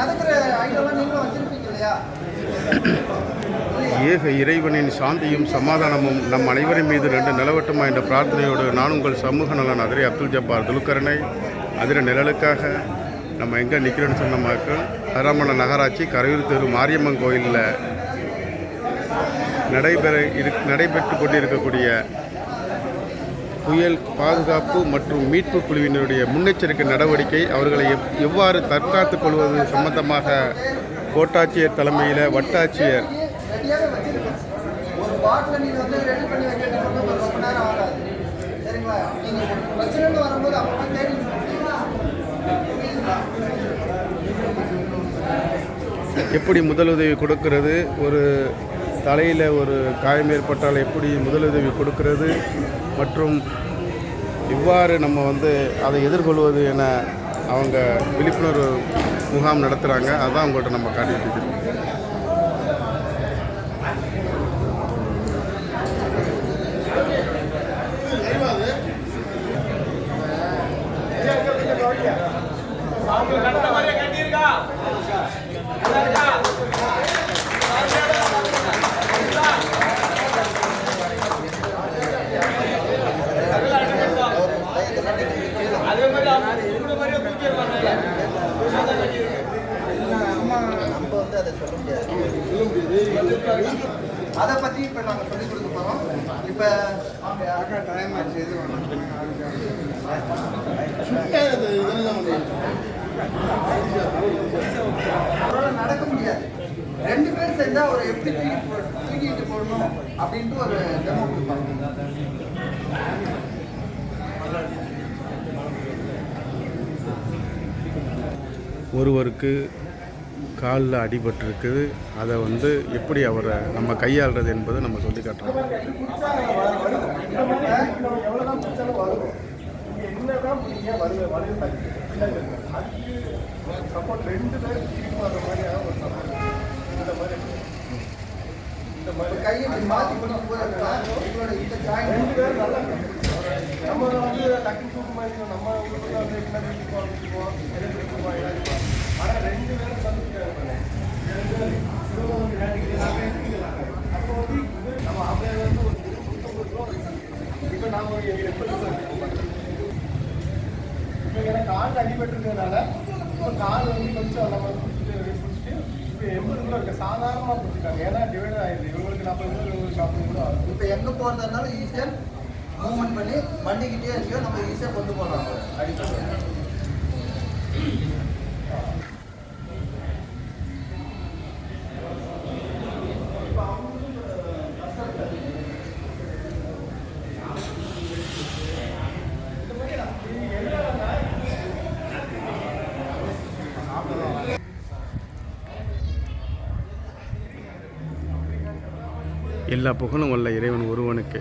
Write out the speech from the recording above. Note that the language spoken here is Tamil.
நடக்கிற நீங்களும் வச்சிருப்பீங்க இல்லையா? ஏக இறைவனின் சாந்தியும் சமாதானமும் நம் அனைவரின் மீது ரெண்டு நிலவட்டுமா என்ற பிரார்த்தனையோடு நான் உங்கள் சமூக நலன் அதிரை அப்துல் ஜப்பார் துலுக்கரனை அதிர நிழலுக்காக நம்ம எங்கே நிற்கிறோன்னு சொன்னோம்னாக்க அராமண நகராட்சி கரையூர் தெரு மாரியம்மன் கோயிலில் நடைபெற இரு நடைபெற்று கொண்டிருக்கக்கூடிய புயல் பாதுகாப்பு மற்றும் மீட்பு குழுவினருடைய முன்னெச்சரிக்கை நடவடிக்கை அவர்களை எவ் எவ்வாறு தற்காத்துக் கொள்வது சம்பந்தமாக கோட்டாட்சியர் தலைமையில் வட்டாட்சியர் எப்படி முதலுதவி கொடுக்கிறது? ஒரு தலையில் ஒரு காயம் ஏற்பட்டால் எப்படி முதலுதவி கொடுக்கிறது? மற்றும் இவ்வாறு நம்ம வந்து அதை எதிர்கொள்வது என அவங்க விழிப்புணர்வு முகாம் நடத்துகிறாங்க அதான் அவங்கள்ட்ட நம்ம காட்டிட்டு Yeah. நம்ம வந்து அதை சொல்ல முடியாது அதை பற்றி இப்போ நாங்கள் சொல்லிக் கொடுக்க போகிறோம் இப்போ டைம் ஆச்சு இது அவரால் நடக்க முடியாது ரெண்டு பேரும் சேர்ந்தா ஒரு எப்படி தூக்கி போ- தூக்கிட்டு போடணும் அப்படின்ட்டு ஒரு டெமோ கொடுப்பாங்க ஒருவருக்கு காலில் அடிபட்டிருக்குது. அதை வந்து எப்படி அவரை நம்ம கையாளுறது என்பதை நம்ம சொல்லி காட்டுறோம். இந்த மாதிரி கையை மாற்றி இந்த ஜாயின் நம்ம வந்து டக்குனு தூக்கு மாதிரி நம்ம ஊருக்கு வந்து என்ன பிடிக்குவோம் ஆனால் ரெண்டு பேரும் சந்திக்கிறாங்க ரெண்டு பேரும் சிறுவங்க அப்போ வந்து இது நம்ம அப்படியே வந்து ஒரு நூற்றம்பது ரூபா இப்போ நான் எப்படி இப்போ எனக்கு கால் அடிபட்டிருக்கிறதுனால இப்போ கால் வந்து கொஞ்சம் நம்ம பிடிச்சிட்டு பிடிச்சிட்டு இப்போ எண்பது கிலோ இருக்கு சாதாரணமாக பிடிச்சிட்டாங்க ஏன்னா டிவைட் ஆயிடுது இவங்களுக்கு நாற்பது இவங்களுக்கு நாற்பது கூட ஆகுது. இப்போ எங்கே போகிறதுனாலும் ஈஸியாக மூவ்மெண்ட் பண்ணி வண்டிக்கிட்டே இருக்கையோ நம்ம ஈஸியாக கொண்டு போகலாம். அடிப்படை எல்லா புகழும் வல்ல இறைவன் ஒருவனுக்கு.